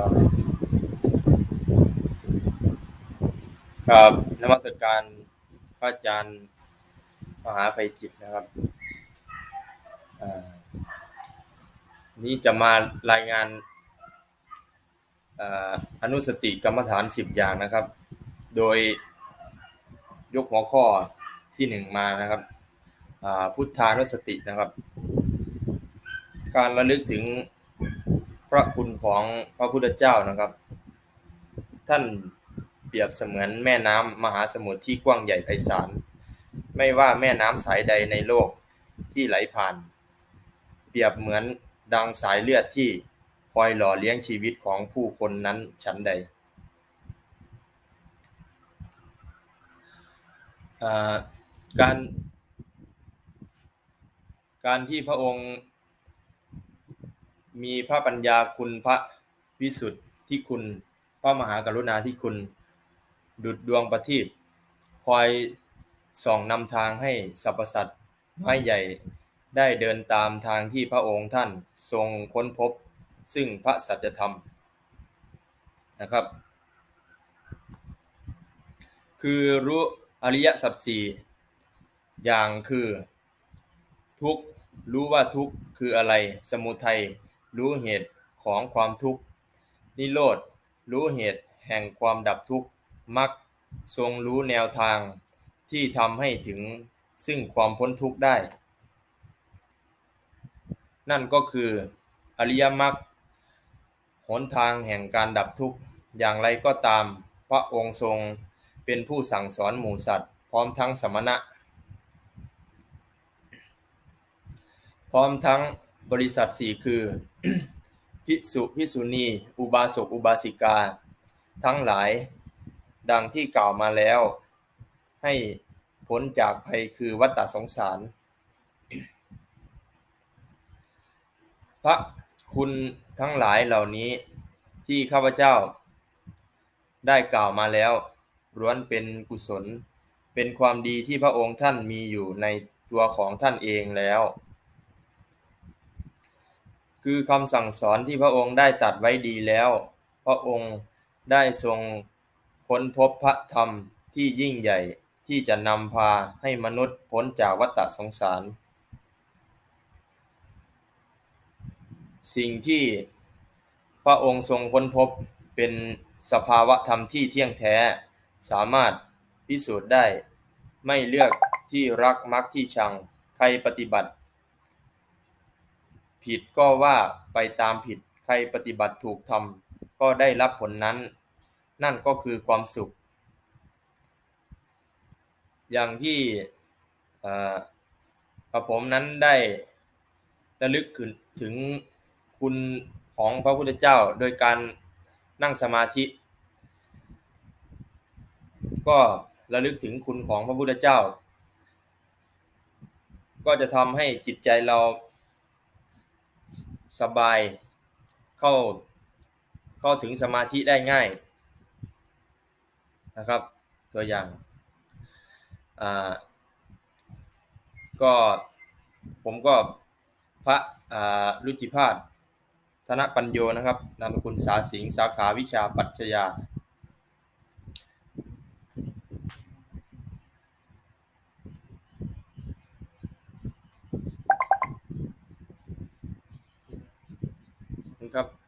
ต่อครับนมัสการพระอาจารย์มหาภัยจิตนะครับอ่านี้จะมารายงานอ่าอนุสติกรรมฐานสิบอย่างนะครับ โดยยกหัวข้อที่หนึ่งมานะครับอ่าพุทธานุสตินะครับ การระลึกถึง พระคุณของพระพุทธเจ้านะครับ ท่านเปรียบเสมือนแม่น้ำมหาสมุทรที่กว้างใหญ่ไพศาลไม่ว่าแม่น้ำสายใดในโลกที่ไหลผ่าน เปรียบเหมือนดังสายเลือดที่คอยหล่อเลี้ยงชีวิตของผู้คนนั้นฉันใดการการที่พระองค์ มีพระปัญญาคุณพระวิสุทธิคุณ พระมหากรุณาธิคุณ ดุจดวงประทีปคอยส่องนำทางให้สรรพสัตว์ไม้ใหญ่ได้เดินตามทางที่พระองค์ท่านทรงค้นพบ ซึ่งพระสัจธรรมนะครับ คือรู้อริยสัจสี่อย่างคือทุกรู้ว่าทุกคืออะไร สมุทัย รู้เหตุของความทุกข์ นิโรธ รู้เหตุแห่งความดับทุกข์ มรรค ทรงรู้แนวทาง ที่ทำให้ถึงซึ่งความพ้นทุกข์ได้ นั่นก็คือ อริยมรรค หนทางแห่งการดับทุกข์ อย่างไรก็ตาม พระองค์ทรงเป็นผู้สั่งสอนหมู่สัตว์ พร้อมทั้งสมณะ พร้อมทั้ง บริษัทสี่คือ ภิกษุภิกษุณี อุบาสกอุบาสิกา ทั้งหลาย ดังที่กล่าวมาแล้ว ให้พ้นจากภัยคือวัฏฏสงสาร พระคุณทั้งหลายเหล่านี้ที่ข้าพเจ้า ได้กล่าวมาแล้วล้วนเป็นกุศล เป็นความดีที่พระองค์ท่านมีอยู่ในตัวของท่านเองแล้ว คือคำสั่งสอนที่พระองค์ได้ตรัดไว้ดีแล้ว พระองค์ได้ทรงค้นพบพระธรรมที่ยิ่งใหญ่ที่จะนำพาให้มนุษย์พ้นจากวัฏฏสงสาร สิ่งที่พระองค์ทรงค้นพบเป็นสภาวะธรรมที่เที่ยงแท้ สามารถพิสูจน์ได้ ไม่เลือกที่รักมักที่ชัง ใครปฏิบัติ ผิดก็ว่าไปตามผิด ใครปฏิบัติถูกทำก็ได้รับผลนั้น นั่นก็คือความสุข อย่างที่กระผมนั้นได้ระลึกถึงคุณของพระพุทธเจ้าโดยการนั่งสมาธิ ก็ระลึกถึงคุณของพระพุทธเจ้า ก็จะทำให้จิตใจเรา สบาย เข้า เข้าถึงสมาธิได้ง่ายนะครับ ตัวอย่างอ่าก็ผมก็พระอ่ารุจิพาสธนปัญโยนะครับนามสกุลสาสิงสาขาวิชาปัจจยา ครับ